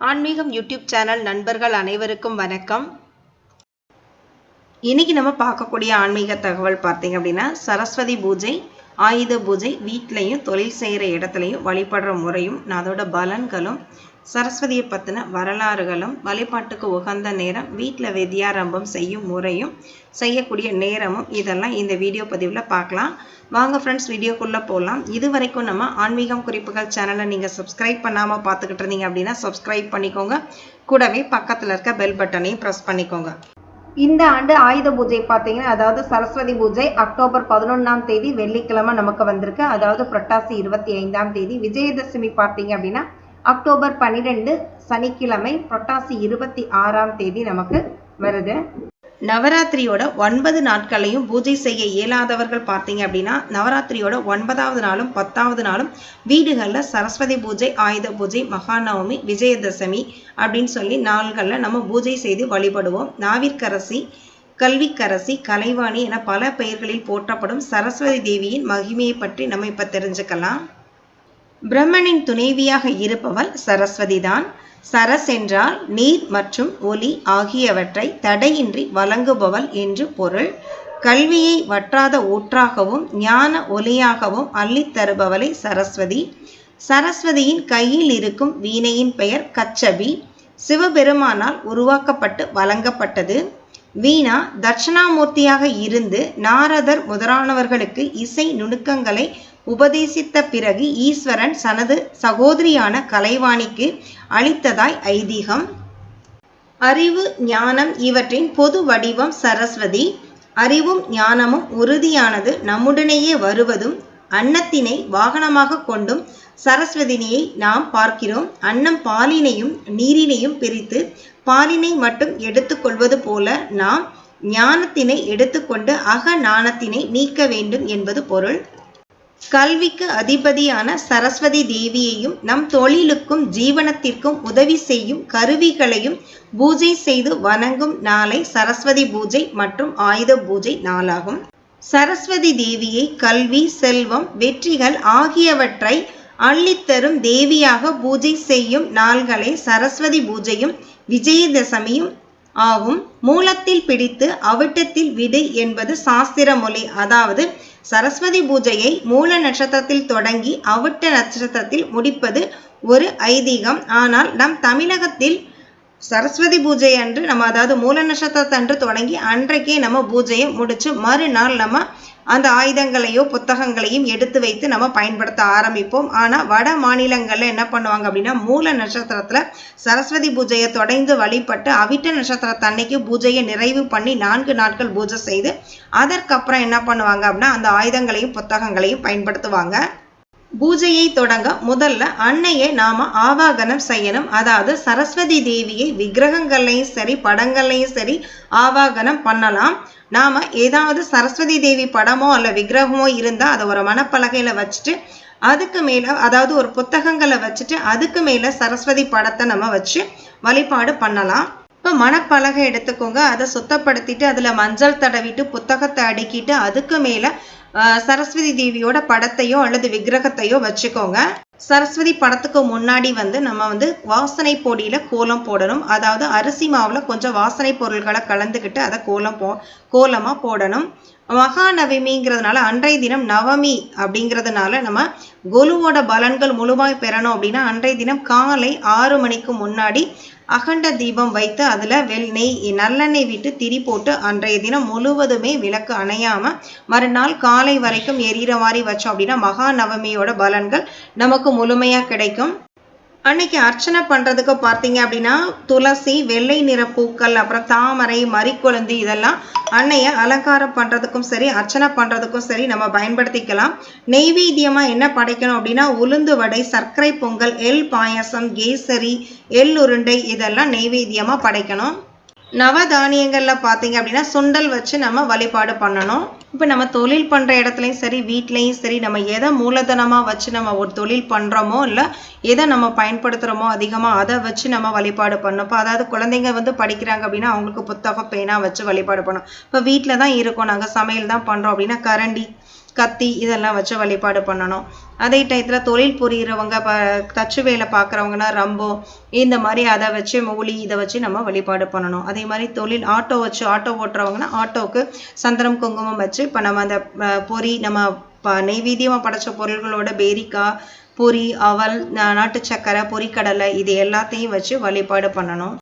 ஆன்மீகம் YouTube channel நண்பர்கள் அனைவருக்கும் வணக்கம். இன்னைக்கு நம்ம பார்க்கக்கூடிய ஆன்மீக தகவல் பார்த்தீங்க அப்படின்னா சரஸ்வதி பூஜை ஆயுத பூஜை வீட்லையும் தொழில் செய்கிற இடத்துலையும் வழிபடுற முறையும் அதோட பலன்களும் சரஸ்வதியை பற்றின வரலாறுகளும் வழிபாட்டுக்கு உகந்த நேரம் வீட்டில் வித்யாரம்பம் செய்யும் முறையும் செய்யக்கூடிய நேரமும் இதெல்லாம் இந்த வீடியோ பதிவில் பார்க்கலாம். வாங்க ஃப்ரெண்ட்ஸ் வீடியோக்குள்ளே போகலாம் இது வரைக்கும் நம்ம ஆன்மீகம் குறிப்புகள் சேனலை நீங்கள் சப்ஸ்கிரைப் பண்ணாமல் பார்த்துக்கிட்டு இருந்தீங்க அப்படின்னா சப்ஸ்கிரைப் பண்ணிக்கோங்க. கூடவே பக்கத்தில் இருக்க பெல் பட்டனையும் ப்ரெஸ் பண்ணிக்கோங்க. இந்த ஆண்டு ஆயுத பூஜை பார்த்தீங்கன்னா அதாவது சரஸ்வதி பூஜை அக்டோபர் பதினொன்றாம் தேதி வெள்ளிக்கிழமை நமக்கு வந்திருக்கு. அதாவது புரட்டாசி இருபத்தி ஐந்தாம் தேதி விஜயதசமி பார்த்தீங்க அப்படின்னா அக்டோபர் பன்னிரெண்டு சனிக்கிழமை புரட்டாசி இருபத்தி ஆறாம் தேதி நமக்கு வருது. நவராத்திரியோட ஒன்பது நாட்களையும் பூஜை செய்ய இயலாதவர்கள் பார்த்தீங்க அப்படின்னா நவராத்திரியோட ஒன்பதாவது நாளும் பத்தாவது நாளும் வீடுகளில் சரஸ்வதி பூஜை ஆயுத பூஜை மகாநவமி விஜயதசமி அப்படின்னு சொல்லி நாள்களில் நம்ம பூஜை செய்து வழிபடுவோம். நாவிற்கரசி கல்விக்கரசி கலைவாணி என பல பெயர்களில் போற்றப்படும் சரஸ்வதி தேவியின் மகிமையை பற்றி நம்ம இப்போ தெரிஞ்சுக்கலாம். பிரம்மனின் துணைவியாக இருப்பவள் சரஸ்வதிதான். சரஸ் என்றால் நீர் மற்றும் ஒலி ஆகியவற்றை தடையின்றி வழங்குபவள் என்று பொருள். கல்வியை வற்றாத ஊற்றாகவும் ஞான ஒலியாகவும் அள்ளித்தருபவளை சரஸ்வதி. சரஸ்வதியின் கையில் இருக்கும் வீணையின் பெயர் கச்சபி. சிவபெருமானால் உருவாக்கப்பட்டு வழங்கப்பட்டது. வீணா தட்சணாமூர்த்தியாக இருந்து நாரதர் முதலானவர்களுக்கு இசை நுணுக்கங்களை உபதேசித்த பிறகு ஈஸ்வரன் தனது சகோதரியான கலைவாணிக்கு அளித்ததாய் ஐதீகம். அறிவு ஞானம் இவற்றின் பொது வடிவம் சரஸ்வதி. அறிவும் ஞானமும் உறுதியானது நம்முடனேயே வருவதும் அன்னத்தினை வாகனமாக கொண்டும் சரஸ்வதினியை நாம் பார்க்கிறோம். அன்னம் பாலினையும் நீரினையும் பிரித்து பாலினை மட்டும் எடுத்துக்கொள்வது போல நாம் ஞானத்தினை எடுத்துக்கொண்டு அக ஞானத்தினை நீக்க வேண்டும் என்பது பொருள். கல்விக்கு அதிபதியான சரஸ்வதி தேவியையும் நம் தொழிலுக்கும் ஜீவனத்திற்கும் உதவி செய்யும் கருவிகளையும் பூஜை செய்து வணங்கும் நாளை சரஸ்வதி பூஜை மற்றும் ஆயுத பூஜை நாளாகும். சரஸ்வதி தேவியை கல்வி செல்வம் வெற்றிகள் ஆகியவற்றை அள்ளித்தரும் தேவியாக பூஜை செய்யும் நாள்களே சரஸ்வதி பூஜையும் விஜயதசமியும் ஆகும். மூலத்தில் பிடித்து அவிட்டத்தில் விடு என்பது சாஸ்திர மொழி. அதாவது சரஸ்வதி பூஜையை மூல நட்சத்திரத்தில் தொடங்கி அவிட்ட நட்சத்திரத்தில் முடிப்பது ஒரு ஐதீகம். ஆனால் நம் தமிழகத்தில் சரஸ்வதி பூஜை அன்று நம்ம அதாவது மூல நட்சத்திரத்தன்று தொடங்கி அன்றைக்கே நம்ம பூஜையை முடித்து மறுநாள் நம்ம அந்த ஆயுதங்களையோ புத்தகங்களையும் எடுத்து வைத்து நம்ம பயன்படுத்த ஆரம்பிப்போம். ஆனால் வட மாநிலங்களில் என்ன பண்ணுவாங்க அப்படின்னா மூல நட்சத்திரத்தில் சரஸ்வதி பூஜையை தொடர்ந்து வழிபட்டு அவிட்ட நட்சத்திரத்தன்னைக்கு பூஜையை நிறைவு பண்ணி நான்கு நாட்கள் பூஜை செய்து அதற்கப்புறம் என்ன பண்ணுவாங்க அப்படின்னா அந்த ஆயுதங்களையும் புத்தகங்களையும் பயன்படுத்துவாங்க. பூஜையை தொடங்க முதல்ல அன்னையை நாம ஆவாகனம் செய்யணும். அதாவது சரஸ்வதி தேவியை விக்கிரகங்கள்லையும் சரி படங்கள்லையும் சரி ஆவாகனம் பண்ணலாம். நாம ஏதாவது சரஸ்வதி தேவி படமோ அல்ல விக்கிரகமோ இருந்தா அதை ஒரு மனப்பலகையில வச்சுட்டு அதுக்கு மேல அதாவது ஒரு புத்தகங்களை வச்சுட்டு அதுக்கு மேல சரஸ்வதி படத்தை நம்ம வச்சு வழிபாடு பண்ணலாம். இப்போ மணப்பலகை எடுத்துக்கோங்க. அதை சுத்தப்படுத்திட்டு அதில் மஞ்சள் தடவிட்டு புத்தகத்தை அடுக்கிட்டு அதுக்கு மேலே சரஸ்வதி தேவியோட படத்தையோ அல்லது விக்கிரகத்தையோ வச்சுக்கோங்க. சரஸ்வதி படத்துக்கு முன்னாடி வந்து நம்ம வந்து வாசனை பொடியில் கோலம் போடணும். அதாவது அரிசி மாவுல கொஞ்சம் வாசனை பொருள்களை கலந்துக்கிட்டு அதை கோலம் போ கோலமா போடணும். மகாநவமிங்கிறதுனால அன்றைய தினம் நவமி அப்படிங்கிறதுனால நம்ம கொலுவோட பலன்கள் முழுமாய் பெறணும் அப்படின்னா அன்றைய தினம் காலை ஆறு மணிக்கு முன்னாடி அகண்ட தீபம் வைத்து அதில் வெள் நெய் நல்லெண்ணெய் விட்டு திரி போட்டு அன்றைய தினம் முழுவதுமே விளக்கு அணையாமல் மறுநாள் காலை வரைக்கும் எரியிற மாதிரி வச்சோம் அப்படின்னா மகாநவமியோட பலன்கள் நமக்கு முழுமையாக கிடைக்கும். அன்னைக்கு அர்ச்சனை பண்ணுறதுக்கு பார்த்தீங்க அப்படின்னா துளசி வெள்ளை நிற பூக்கள் அப்புறம் தாமரை மறிக்கொழுந்து இதெல்லாம் அன்னையை அலங்காரம் பண்ணுறதுக்கும் சரி அர்ச்சனை பண்ணுறதுக்கும் சரி நம்ம பயன்படுத்திக்கலாம். நெய்வேத்தியமாக என்ன படைக்கணும் அப்படின்னா உளுந்து வடை சர்க்கரை பொங்கல் எள் பாயசம் கேசரி எள் உருண்டை இதெல்லாம் நெய்வேத்தியமாக படைக்கணும். நவதானியங்களில் பார்த்தீங்க அப்படின்னா சுண்டல் வச்சு நம்ம வழிபாடு பண்ணணும். இப்போ நம்ம தொழில் பண்ணுற இடத்துலையும் சரி வீட்லேயும் சரி நம்ம எதை மூலதனமாக வச்சு நம்ம ஒரு தொழில் பண்ணுறோமோ இல்லை எதை நம்ம பயன்படுத்துகிறோமோ அதிகமாக அதை வச்சு நம்ம வழிபாடு பண்ணோம் இப்போ அதாவது குழந்தைங்க வந்து படிக்கிறாங்க அப்படின்னா அவங்களுக்கு புத்தகம் பேனா வச்சு வழிபாடு பண்ணோம் இப்போ வீட்டில் தான் இருக்கோம் நாங்கள் சமையல் தான் பண்ணுறோம் அப்படின்னா கரண்டி கத்தி இதெல்லாம் வச்சு வழிபாடு பண்ணணும். அதே டயத்தில் தொழில் புரிகிறவங்க ப தச்சு வேலை பார்க்குறவங்கன்னா ரம்போ இந்த மாதிரி அதை வச்சு மூலி இதை வச்சு நம்ம வழிபாடு பண்ணணும். அதே மாதிரி தொழில் ஆட்டோ வச்சு ஆட்டோ ஓட்டுறவங்கன்னா ஆட்டோவுக்கு சந்திரம் குங்குமம் வச்சு இப்போ நம்ம அந்த பொறி பொரி நம்ம ப நெய்வேத்தியமாக படைச்ச பொருள்களோட பேரிக்காய் பொரி அவல் நாட்டு சக்கரை பொரிக்கடலை இது எல்லாத்தையும் வச்சு வழிபாடு பண்ணணும்.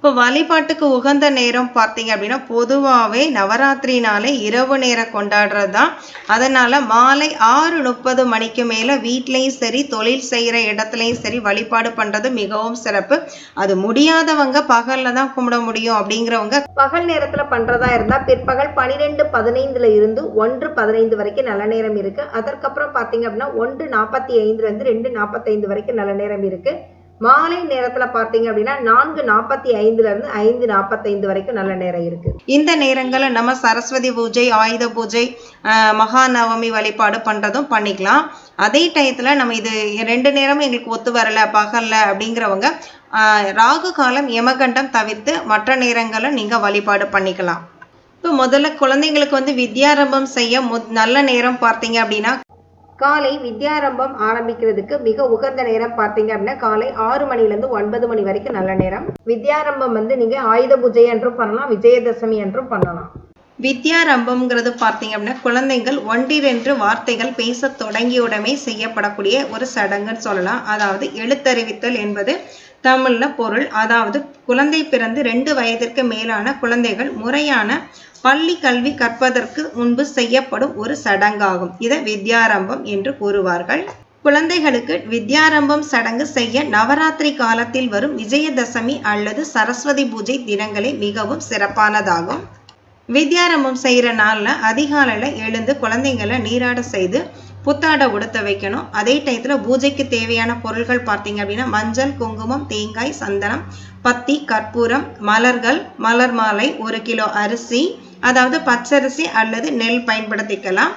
இப்போ வழிபாட்டுக்கு உகந்த நேரம் பார்த்தீங்க அப்படின்னா பொதுவாகவே நவராத்திரினாலே இரவு நேரம் கொண்டாடுறது தான். அதனால் மாலை ஆறு முப்பது மணிக்கு மேலே வீட்லேயும் சரி தொழில் செய்கிற இடத்துலையும் சரி வழிபாடு பண்ணுறது மிகவும் சிறப்பு. அது முடியாதவங்க பகலில் தான் கும்பிட முடியும் அப்படிங்கிறவங்க பகல் நேரத்தில் பண்ணுறதா இருந்தால் பிற்பகல் பன்னிரெண்டு பதினைந்தில் இருந்து ஒன்று பதினைந்து வரைக்கும் நல்ல நேரம் இருக்குது. அதற்கப்புறம் பார்த்தீங்க அப்படின்னா ஒன்று நாற்பத்தி ஐந்துலேருந்து ரெண்டு நாற்பத்தைந்து வரைக்கும் நல்ல நேரம் இருக்குது. மாலை நேரத்துல பாத்தீங்க அப்படின்னா நான்கு நாற்பத்தி ஐந்துல இருந்து ஐந்து நாற்பத்தைந்து வரைக்கும் நல்ல நேரம் இருக்கு. இந்த நேரங்களில் நம்ம சரஸ்வதி பூஜை ஆயுத பூஜை ஆஹ் வழிபாடு பண்ணுறதும் பண்ணிக்கலாம். அதே டயத்தில் நம்ம இது ரெண்டு நேரமும் எங்களுக்கு ஒத்து வரல பகல்ல அப்படிங்கிறவங்க ஆஹ் ராகு காலம் யமகண்டம் தவிர்த்து மற்ற நேரங்களில் நீங்கள் வழிபாடு பண்ணிக்கலாம். இப்போ முதல்ல குழந்தைங்களுக்கு வந்து வித்யாரம்பம் செய்ய மு நல்ல நேரம் பார்த்தீங்க அப்படின்னா காலை வித்யாரம்பம் ஆரம்பிக்கிறதுக்கு மிக உகந்த நேரம் பார்த்தீங்க அப்படின்னா காலை ஆறு மணிலேருந்து ஒன்பது மணி வரைக்கும் நல்ல நேரம். வித்யாரம்பம் வந்து நீங்க ஆயுத பூஜை என்றும் பண்ணலாம் விஜயதசமி என்றும் பண்ணலாம். வித்யாரம்பம்ங்கிறது பார்த்தீங்க அப்படின்னா குழந்தைகள் ஒன்றிரண்டு வார்த்தைகள் பேச தொடங்கியுடனே செய்யப்படக்கூடிய ஒரு சடங்குன்னு சொல்லலாம். அதாவது எழுத்தறிவித்தல் என்பது தமிழ்ல பொருள். அதாவது குழந்தை பிறந்து ரெண்டு வயதிற்கு மேலான குழந்தைகள் முறையான பள்ளி கல்வி கற்பதற்கு முன்பு செய்யப்படும் ஒரு சடங்காகும். இதை வித்யாரம்பம் என்று கூறுவார்கள். குழந்தைகளுக்கு வித்யாரம்பம் சடங்கு செய்ய நவராத்திரி காலத்தில் வரும் விஜயதசமி அல்லது சரஸ்வதி பூஜை தினங்களே மிகவும் சிறப்பானதாகும். வித்யாரம்பம் செய்கிற நாளில் அதிகாலையில் எழுந்து குழந்தைங்களை நீராட செய்து புத்தாடை உடுத்த வைக்கணும். அதே டயத்தில் பூஜைக்கு தேவையான பொருட்கள் பார்த்தீங்க அப்படின்னா மஞ்சள் குங்குமம் தேங்காய் சந்தனம் பத்தி கற்பூரம் மலர்கள் மலர் மாலை ஒரு கிலோ அரிசி அதாவது பச்சரிசி அல்லது நெல் பயன்படுத்திக்கலாம்.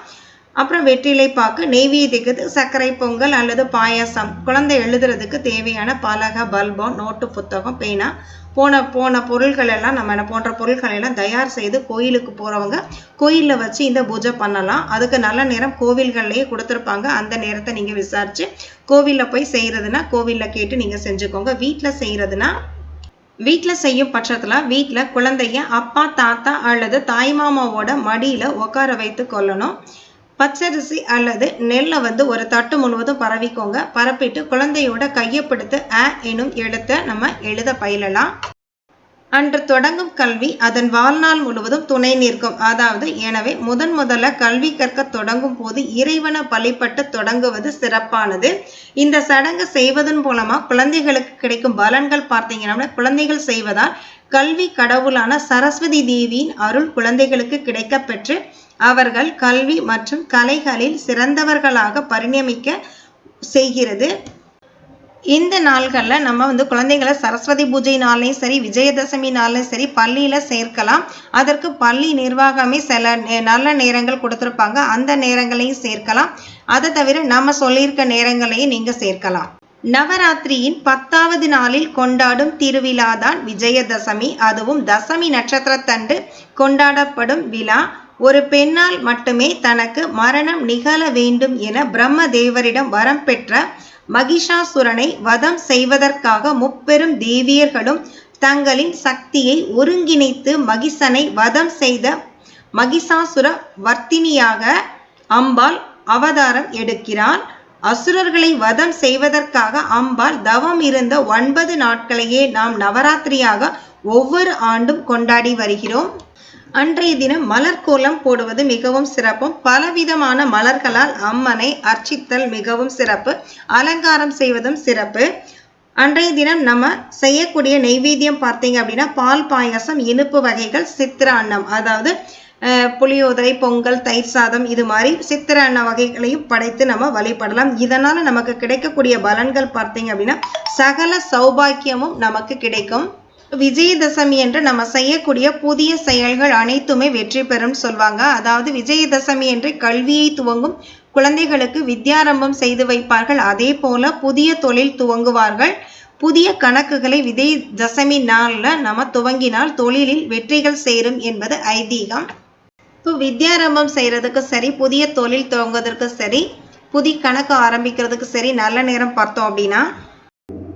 அப்புறம் வெற்றிலை பாக்கு நெய்வேத்தியத்துக்கு சர்க்கரை பொங்கல் அல்லது பாயாசம். குழந்தை எழுதுறதுக்கு தேவையான பலகை பல்பம் நோட்டு புத்தகம் பேனா போன போன பொருள்கள் எல்லாம் நம்ம என்ன போன்ற பொருட்கள் எல்லாம் தயார் செய்து கோயிலுக்கு போகிறவங்க கோயிலில் வச்சு இந்த பூஜை பண்ணலாம். அதுக்கு நல்ல நேரம் கோவில்கள்லேயே கொடுத்துருப்பாங்க. அந்த நேரத்தை நீங்கள் விசாரித்து கோவிலில் போய் செய்கிறதுனா கோவிலில் கேட்டு நீங்கள் செஞ்சுக்கோங்க. வீட்டில் செய்கிறதுனா வீட்டில் செய்யும் பட்சத்தில் வீட்டில் குழந்தைய அப்பா தாத்தா அல்லது தாய்மாமாவோட மடியில் உட்கார வைத்து கொள்ளணும். பச்சரிசி அல்லது நெல்லை வந்து ஒரு தட்டு முழுவதும் பரவிக்கோங்க. பரப்பிட்டு குழந்தையோட கையப்படுத்து அ எனும் எழுத்தை நம்ம எழுத பயிலலாம். அன்று தொடங்கும் கல்வி அதன் வாழ்நாள் முழுவதும் துணை நிற்கும். அதாவது எனவே முதன் முதல்ல கல்வி கற்க தொடங்கும் போது இறைவனை வழிபட்டு தொடங்குவது சிறப்பானது. இந்த சடங்கு செய்வதன் மூலமா குழந்தைகளுக்கு கிடைக்கும் பலன்கள் பார்த்தீங்கன்னா குழந்தைகள் செய்வதால் கல்வி கடவுளான சரஸ்வதி தேவியின் அருள் குழந்தைகளுக்கு கிடைக்கப்பெற்று அவர்கள் கல்வி மற்றும் கலைகளில் சிறந்தவர்களாக பரிணமிக்க செய்கிறது. இந்த நாள்களில் நம்ம வந்து குழந்தைகளை சரஸ்வதி பூஜை நாள்லையும் சரி விஜயதசமி நாள்லையும் சரி பள்ளியில் சேர்க்கலாம். அதற்கு பள்ளி நிர்வாகமே சில நல்ல நேரங்கள் கொடுத்துருப்பாங்க. அந்த நேரங்களையும் சேர்க்கலாம். அதை தவிர நம்ம சொல்லியிருக்க நேரங்களையும் நீங்கள் சேர்க்கலாம். நவராத்திரியின் பத்தாவது நாளில் கொண்டாடும் திருவிழாதான் விஜயதசமி. அதுவும் தசமி நட்சத்திரத்தன்று கொண்டாடப்படும் விழா. ஒரு பெண்ணால் மட்டுமே தனக்கு மரணம் நிகழ வேண்டும் என பிரம்ம தேவரிடம் வரம் பெற்ற மகிஷாசுரனை வதம் செய்வதற்காக முப்பெரும் தேவியர்களும் தங்களின் சக்தியை ஒருங்கிணைத்து மகிஷனை வதம் செய்த மகிஷாசுர வர்த்தினியாக அம்பாள் அவதாரம் எடுக்கிறான் அசுரர்களை வதம் செய்வதற்காக அம்பாள் தவம் இருந்த ஒன்பது நாட்களையே நாம் நவராத்திரியாக ஒவ்வொரு ஆண்டும் கொண்டாடி வருகிறோம். அன்றைய தினம் மலர் கோலம் போடுவது மிகவும் சிறப்பும் பலவிதமான மலர்களால் அம்மனை அர்ச்சித்தல் மிகவும் சிறப்பு அலங்காரம் செய்வதும் சிறப்பு. அன்றைய தினம் நம்ம செய்யக்கூடிய நெய்வேத்தியம் பார்த்தீங்க அப்படின்னா பால் பாயாசம் இனிப்பு வகைகள் சித்திர அன்னம். அதாவது புளியோதரை பொங்கல் தயிர் சாதம் இது மாதிரி சித்திர அன்ன வகைகளையும் படைத்து நம்ம வழிபடலாம். இதனால் நமக்கு கிடைக்கக்கூடிய பலன்கள் பார்த்தீங்க அப்படின்னா சகல சௌபாக்கியமும் நமக்கு கிடைக்கும். விஜயதசமி என்று நம்ம செய்யக்கூடிய புதிய செயல்கள் அனைத்துமே வெற்றி பெறும் சொல்வாங்க. அதாவது விஜயதசமி என்று கல்வியை துவங்கும் குழந்தைகளுக்கு வித்யாரம்பம் செய்து வைப்பார்கள். அதே போல புதிய தொழில் துவங்குவார்கள். புதிய கணக்குகளை விஜய் தசமி நாளில் நம்ம துவங்கினால் தொழிலில் வெற்றிகள் சேரும் என்பது ஐதீகம். இப்போ வித்யாரம்பம் செய்கிறதுக்கு சரி புதிய தொழில் துவங்குவதற்கு சரி புதிய கணக்கு ஆரம்பிக்கிறதுக்கு சரி நல்ல நேரம் பார்த்தோம் அப்படின்னா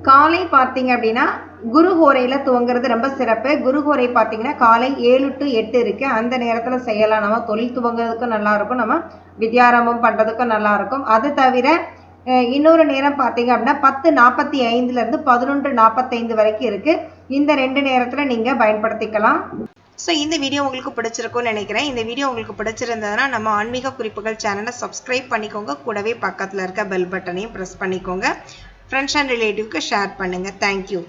காலை பார்த்தீங்க அப்படின்னா குரு ஹோரையில் துவங்குறது ரொம்ப சிறப்பு. குரு ஹோரை பார்த்தீங்கன்னா காலை ஏழு டு எட்டு இருக்கு. அந்த நேரத்தில் செய்யலாம். நம்ம தொழில் துவங்குறதுக்கும் நல்லா இருக்கும். நம்ம வித்யாரம்பம் பண்ணுறதுக்கும் நல்லா இருக்கும். அது தவிர இன்னொரு நேரம் பார்த்தீங்க அப்படின்னா பத்து நாற்பத்தி ஐந்துலேருந்து பதினொன்று நாற்பத்தைந்து வரைக்கும் இருக்கு. இந்த ரெண்டு நேரத்தில் நீங்கள் பயன்படுத்திக்கலாம். ஸோ இந்த வீடியோ உங்களுக்கு பிடிச்சிருக்கும்னு நினைக்கிறேன். இந்த வீடியோ உங்களுக்கு பிடிச்சிருந்ததுன்னா நம்ம ஆன்மீக குறிப்புகள் சேனலை சப்ஸ்கிரைப் பண்ணிக்கோங்க. கூடவே பக்கத்தில் இருக்க பெல் பட்டனையும் ப்ரெஸ் பண்ணிக்கோங்க. ஃப்ரெண்ட்ஸ் அண்ட் ரிலேட்டிவ்க்கு ஷேர் பண்ணுங்கள் தேங்க்யூ